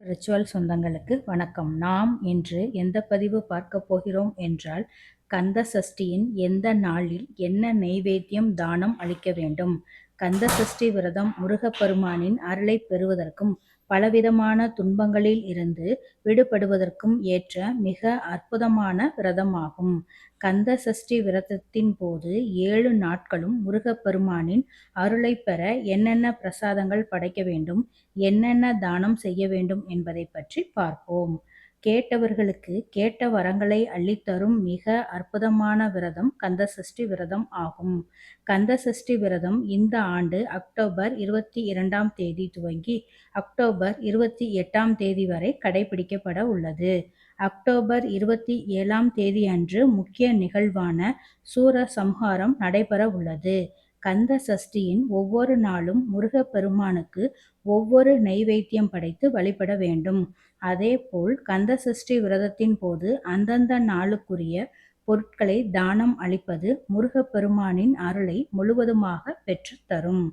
Ritual சொந்தங்களுக்கு வணக்கம். நாம் இன்று எந்த பதிவு பார்க்க போகிறோம் என்றால் கந்த சஷ்டியின் எந்த நாளில் என்ன நெய்வேத்தியம் தானம் அளிக்க வேண்டும்? கந்த சஷ்டி விரதம் முருகப்பெருமானின் அருளை பெறுவதற்கும் பலவிதமான துன்பங்களில் இருந்து விடுபடுவதற்கும் ஏற்ற மிக அற்புதமான விரதமாகும். கந்த சஷ்டி விரதத்தின் போது ஏழு நாட்களும் முருகப்பெருமானின் அருளை பெற என்னென்ன பிரசாதங்கள் படைக்க வேண்டும் என்னென்ன தானம் செய்ய வேண்டும் என்பதை பற்றி பார்ப்போம். கேட்டவர்களுக்கு கேட்ட வரங்களை அள்ளித்தரும் மிக அற்புதமான விரதம் கந்தசஷ்டி விரதம் ஆகும். கந்தசஷ்டி விரதம் இந்த ஆண்டு அக்டோபர் இருபத்தி இரண்டாம் தேதி துவங்கி அக்டோபர் இருபத்தி எட்டாம் தேதி வரை கடைபிடிக்கப்பட உள்ளது. அக்டோபர் இருபத்தி ஏழாம் தேதி அன்று முக்கிய நிகழ்வான சூர சம்ஹாரம் நடைபெற உள்ளது. கந்த சஷ்டியின் ஒவ்வொரு நாளும் முருகப்பெருமானுக்கு ஒவ்வொரு நெய்வேத்தியம் படைத்து வழிபட வேண்டும். அதேபோல் கந்த சஷ்டி விரதத்தின் போது அந்தந்த நாளுக்குரிய பொருட்களை தானம் அளிப்பது முருகப்பெருமானின் அருளை முழுவதுமாக பெற்றுத்தரும்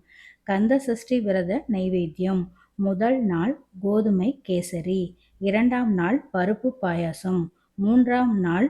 கந்த சஷ்டி விரத நைவேத்தியம். முதல் நாள் கோதுமை கேசரி. இரண்டாம் நாள் பருப்பு பாயாசம். மூன்றாம் நாள்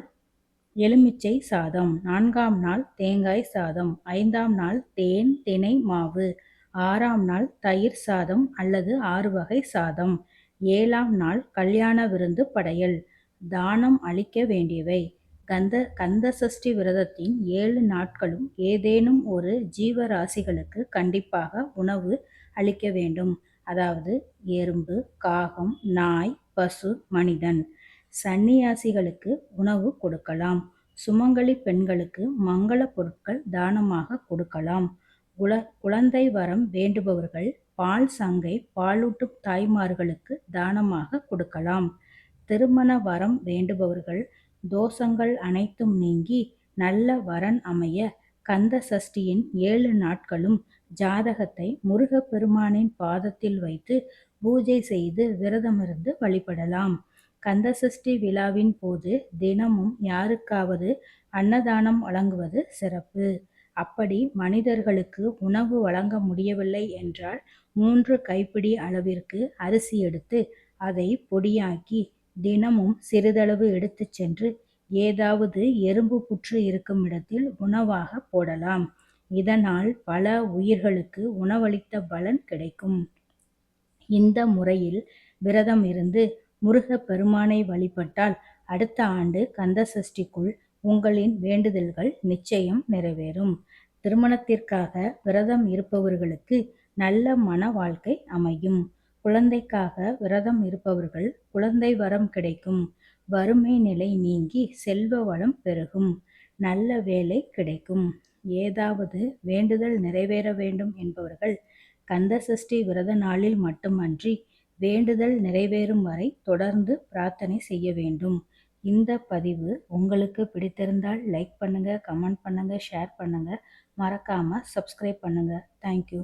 எலுமிச்சை சாதம். நான்காம் நாள் தேங்காய் சாதம். ஐந்தாம் நாள் தேன் தினை மாவு. ஆறாம் நாள் தயிர் சாதம் அல்லது ஆறு வகை சாதம். ஏழாம் நாள் கல்யாண விருந்து படையல். தானம் அளிக்க வேண்டியவை. கந்த கந்த சஷ்டி விரதத்தின் ஏழு நாட்களும் ஏதேனும் ஒரு ஜீவராசிகளுக்கு கண்டிப்பாக உணவு அளிக்க வேண்டும். அதாவது எறும்பு காகம் நாய் பசு மனிதன். சன்னியாசிகளுக்கு உணவு கொடுக்கலாம். சுமங்கலி பெண்களுக்கு மங்கள பொருட்கள் தானமாக கொடுக்கலாம். குல குழந்தை வரம் வேண்டுபவர்கள் பால் சங்கை பாலூட்டும் தாய்மார்களுக்கு தானமாக கொடுக்கலாம். திருமண வரம் வேண்டுபவர்கள் தோஷங்கள் அனைத்தும் நீங்கி நல்ல வரன் அமைய கந்த சஷ்டியின் ஏழு நாட்களும் ஜாதகத்தை முருகப்பெருமானின் பாதத்தில் வைத்து பூஜை செய்து விரதமிருந்து வழிபடலாம். கந்தசஷ்டி விழாவின் போது தினமும் யாருக்காவது அன்னதானம் வழங்குவது சிறப்பு. அப்படி மனிதர்களுக்கு உணவு வழங்க முடியவில்லை என்றால் மூன்று கைப்பிடி அளவிற்கு அரிசி எடுத்து அதை பொடியாக்கி தினமும் சிறிதளவு எடுத்து சென்று ஏதாவது எறும்பு புற்று இருக்கும் இடத்தில் உணவாக போடலாம். இதனால் பல உயிர்களுக்கு உணவளித்த பலன் கிடைக்கும். இந்த முறையில் விரதம் இருந்து முருக பெருமானை வழிபட்டால் அடுத்த ஆண்டு கந்த சஷ்டிக்குள் உங்களின் வேண்டுதல்கள் நிச்சயம் நிறைவேறும். திருமணத்திற்காக விரதம் இருப்பவர்களுக்கு நல்ல மன வாழ்க்கை அமையும். குழந்தைக்காக விரதம் இருப்பவர்கள் குழந்தை வரம் கிடைக்கும். வறுமை நிலை நீங்கி செல்வ வளம் பெருகும். நல்ல வேலை கிடைக்கும். ஏதாவது வேண்டுதல் நிறைவேற வேண்டும் என்பவர்கள் கந்தசஷ்டி விரத நாளில் மட்டுமன்றி வேண்டுதல் நிறைவேறும் வரை தொடர்ந்து பிரார்த்தனை செய்ய வேண்டும். இந்த பதிவு உங்களுக்கு பிடித்திருந்தால் லைக் பண்ணுங்கள் கமெண்ட் பண்ணுங்கள் ஷேர் பண்ணுங்கள் மறக்காமல் சப்ஸ்கிரைப் பண்ணுங்கள் தேங்க்யூ